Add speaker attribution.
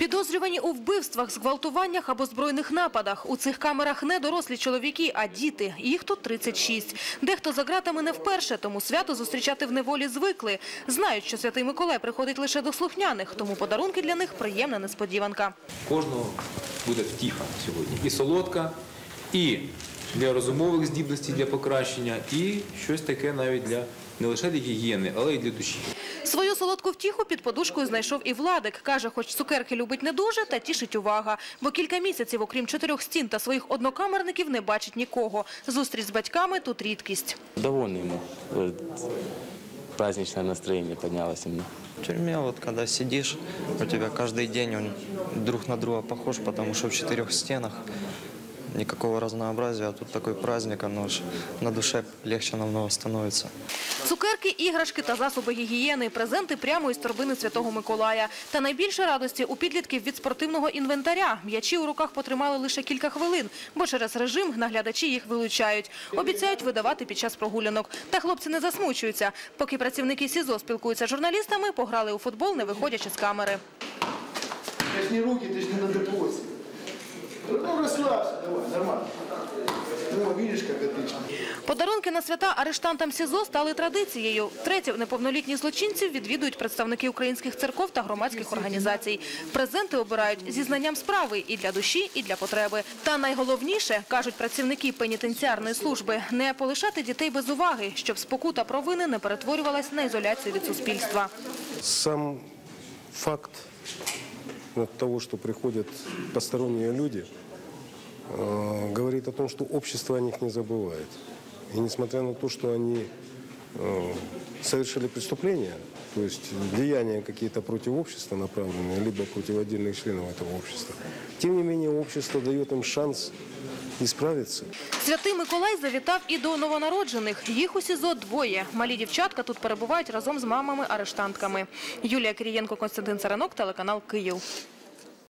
Speaker 1: Підозрювані у вбивствах, зґвалтуваннях або збройних нападах. У цих камерах не дорослі чоловіки, а діти. Їх тут 36. Дехто за ґратами не вперше, тому свято зустрічати в неволі звикли. Знають, що Святий Миколай приходить лише до слухняних, тому подарунки для них приємна несподіванка.
Speaker 2: Кожного буде втіха сьогодні. І солодка, і для розумових здібностей для покращення, і щось таке навіть для не лише для гігієни, але й для душі.
Speaker 1: Свою солодку втіху під подушкою знайшов і Владик. Каже, хоч цукерки любить не дуже, та тішить увага. Бо кілька місяців, окрім чотирьох стін та своїх однокамерників, не бачить нікого. Зустріч з батьками тут рідкість.
Speaker 3: Довольный ему. Вот Праздничное настроение поднялось ему.
Speaker 4: В тюрьме, вот когда сидишь, у тебя каждый день он друг на друга похож, потому что в четырех стенах никакого разнообразия, а тут такой праздник, оно ж на душе легче намного становится.
Speaker 1: Цукерки, іграшки та засоби гігієни – презенти прямо із торбини Святого Миколая. Та найбільше радості у підлітків від спортивного інвентаря. М'ячі у руках потримали лише кілька хвилин, бо через режим наглядачі їх вилучають. Обіцяють видавати під час прогулянок. Та хлопці не засмучуються. Поки працівники СІЗО спілкуються з журналістами, пограли у футбол, не виходячи з камери.
Speaker 5: Ж не руки, ж не. Ну, расслабься, давай, нормально. Ну, видишь, как отлично.
Speaker 1: Подарунки на свята арештантам СІЗО стали традицією. Втретє, неповнолітніх злочинців відвідують представники українських церков та громадських організацій. Презенти обирають зі знанням справи і для душі, і для потреби. Та найголовніше, кажуть працівники пенітенціарної служби, не полишати дітей без уваги, щоб спокута провини не перетворювалась на ізоляцію від суспільства.
Speaker 6: Сам факт того, что приходят посторонние люди, э, говорит о том, что общество о них не забывает. И несмотря на то, что они э, совершили преступления, то есть деяния какие-то против общества направленные, либо против отдельных членов этого общества, тем не менее общество дает им шанс исправиться.
Speaker 1: Святий Миколай завітав і до новонароджених. Їх у СІЗО двоє. Малі дівчатка тут перебувають разом з мамами-арештантками. Юлія Кирієнко, Константин Царинок, телеканал «Київ».